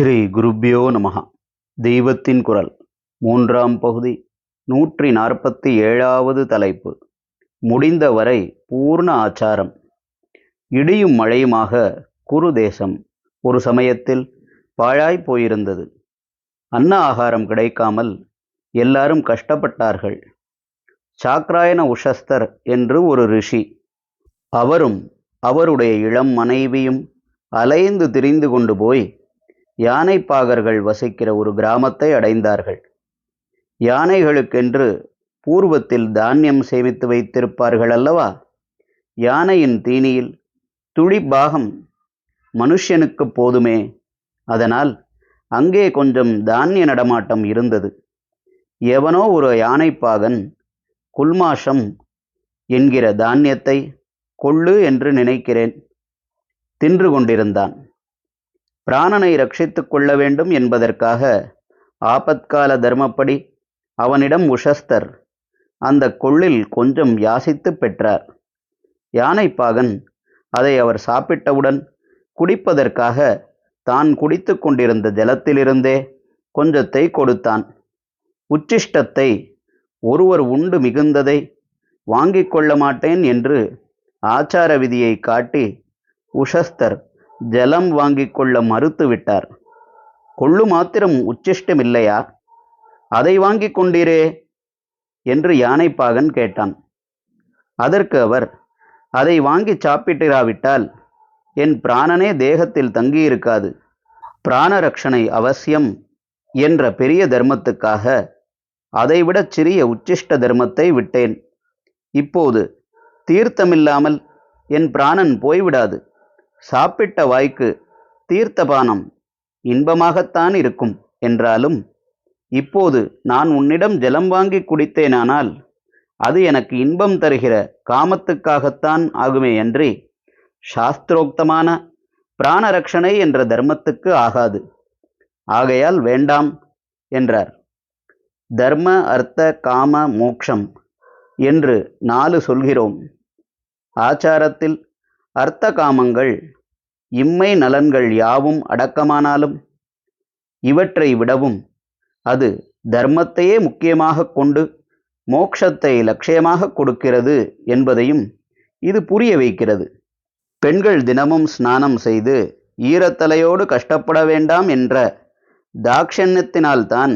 ஸ்ரீ குருப்யோ நமகா தெய்வத்தின் குரல். மூன்றாம் பகுதி. நூற்றி நாற்பத்தி ஏழாவது தலைப்பு. முடிந்தவரை பூர்ண ஆச்சாரம். இடியும் மழையுமாக குரு தேசம் ஒரு சமயத்தில் பாழாய் போயிருந்தது. அன்ன ஆகாரம் கிடைக்காமல் எல்லாரும் கஷ்டப்பட்டார்கள். சாக்ராயன உஷஸ்தர் என்று ஒரு ரிஷி. அவரும் அவருடைய இளம் மனைவியும் அலைந்து திரிந்து கொண்டு போய் யானைப்பாகர்கள் வசிக்கிற ஒரு கிராமத்தை அடைந்தார்கள். யானைகளுக்கென்று பூர்வத்தில் தானியம் சேமித்து வைத்திருப்பார்கள் அல்லவா? யானையின் தீனியில் துளி பாகம் மனுஷனுக்கு போதுமே. அதனால் அங்கே கொஞ்சம் தானிய நடமாட்டம் இருந்தது. எவனோ ஒரு யானைப்பாகன் குல்மாஷம் என்கிற தானியத்தை கொள்ளு என்று நினைக்கிறேன். தின்று கொண்டிருந்தான். பிராணனை ரட்சித்து கொள்ள வேண்டும் என்பதற்காக ஆபத்கால தர்மப்படி அவனிடம் உஷஸ்தர் அந்த கொள்ளில் கொஞ்சம் யாசித்து பெற்றார். யானைப்பாகன் அதை அவர் சாப்பிட்டவுடன் குடிப்பதற்காக தான் குடித்து கொண்டிருந்த ஜலத்திலிருந்தே கொஞ்சத்தை கொடுத்தான். உச்சிஷ்டத்தை ஒருவர் உண்டு மிகுந்ததை வாங்கிக் கொள்ள மாட்டேன் என்று ஆச்சார விதியை காட்டி உஷஸ்தர் ஜலம் வாங்கிக் கொள்ள மறுத்து விட்டார். கொள்ளு மாத்திரம் உச்சிஷ்டமில்லையா? அதை வாங்கி கொண்டீரே? என்று யானைப்பாகன் கேட்டான். அதற்கு அவர் அதை வாங்கி சாப்பிட்டிராவிட்டால் என் பிராணனே தேகத்தில் தங்கியிருக்காது. பிராணரக்ஷனை அவசியம் என்ற பெரிய தர்மத்துக்காக அதைவிடச் சிறிய உச்சிஷ்ட தர்மத்தை விட்டேன். இப்போது தீர்த்தமில்லாமல் என் பிராணன் போய்விடாது. சாப்பிட்ட வாய்க்கு தீர்த்தபானம் இன்பமாகத்தான் இருக்கும் என்றாலும் இப்போது நான் உன்னிடம் ஜலம் வாங்கி குடித்தேனானால் அது எனக்கு இன்பம் தருகிற காமத்துக்காகத்தான் ஆகுமேயன்றி சாஸ்திரோக்தமான பிராணரக்ஷனை என்ற தர்மத்துக்கு ஆகாது. ஆகையால் வேண்டாம் என்றார். தர்ம அர்த்த காம மோக்ஷம் என்று நாலு சொல்கிறோம். ஆச்சாரத்தில் அர்த்த காமங்கள் இம்மை நலன்கள் யாவும் அடக்கமானாலும் இவற்றை விடவும் அது தர்மத்தையே முக்கியமாக கொண்டு மோக்ஷத்தை லட்சியமாக கொடுக்கிறது என்பதையும் இது புரிய வைக்கிறது. பெண்கள் தினமும் ஸ்நானம் செய்து ஈரத்தலையோடு கஷ்டப்பட வேண்டாம் என்ற தாக்ஷண்யத்தினால்தான்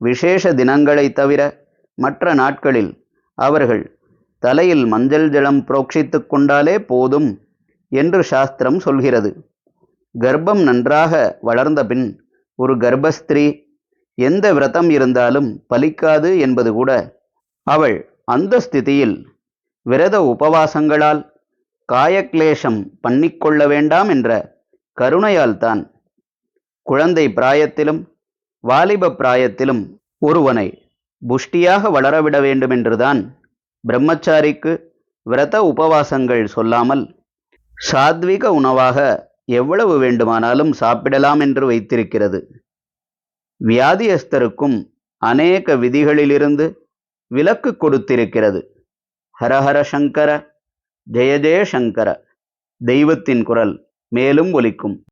விசேஷ தினங்களை தவிர மற்ற நாட்களில் அவர்கள் தலையில் மஞ்சள் ஜலம் புரோக்ஷித்து கொண்டாலே போதும் என்று சாஸ்திரம் சொல்கிறது. கர்ப்பம் நன்றாக வளர்ந்த பின் ஒரு கர்ப்பஸ்திரீ எந்த விரதம் இருந்தாலும் பலிக்காது என்பது கூட அவள் அந்த ஸ்திதியில் விரத உபவாசங்களால் காயக்லேஷம் பண்ணிக்கொள்ள வேண்டாம் என்ற கருணையால்தான் குழந்தை பிராயத்திலும் வாலிப பிராயத்திலும் ஒருவனை புஷ்டியாக வளரவிட வேண்டுமென்றுதான் பிரம்மச்சாரிக்கு விரத உபவாசங்கள் சொல்லாமல் சாத்விக உணவாக எவ்வளவு வேண்டுமானாலும் சாப்பிடலாம் என்று வைத்திருக்கிறது. வியாதியஸ்தருக்கும் அநேக விதிகளிலிருந்து விலக்கு கொடுத்திருக்கிறது. ஹரஹர சங்கர ஜெய ஜெய சங்கர தெய்வத்தின் குரல் மேலும் ஒலிக்கும்.